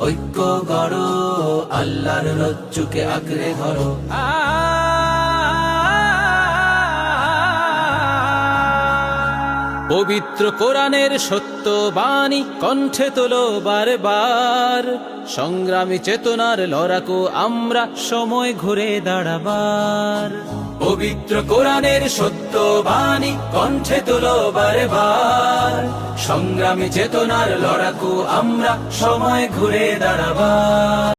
ঐক্য গড় আল্লাহর রজ্জুকে আঁকড়ে ধরো। পবিত্র কোরআনের সত্য বাণী কণ্ঠে তোলো বারবার। সংগ্রামী চেতনার লড়াকু আমরা সময় ঘুরে দাঁড়াবার। পবিত্র কোরআনের সত্য বাণী কণ্ঠে তোলো বারবার। সংগ্রামী চেতনার লড়াকু আমরা সময় ঘুরে দাঁড়াবার।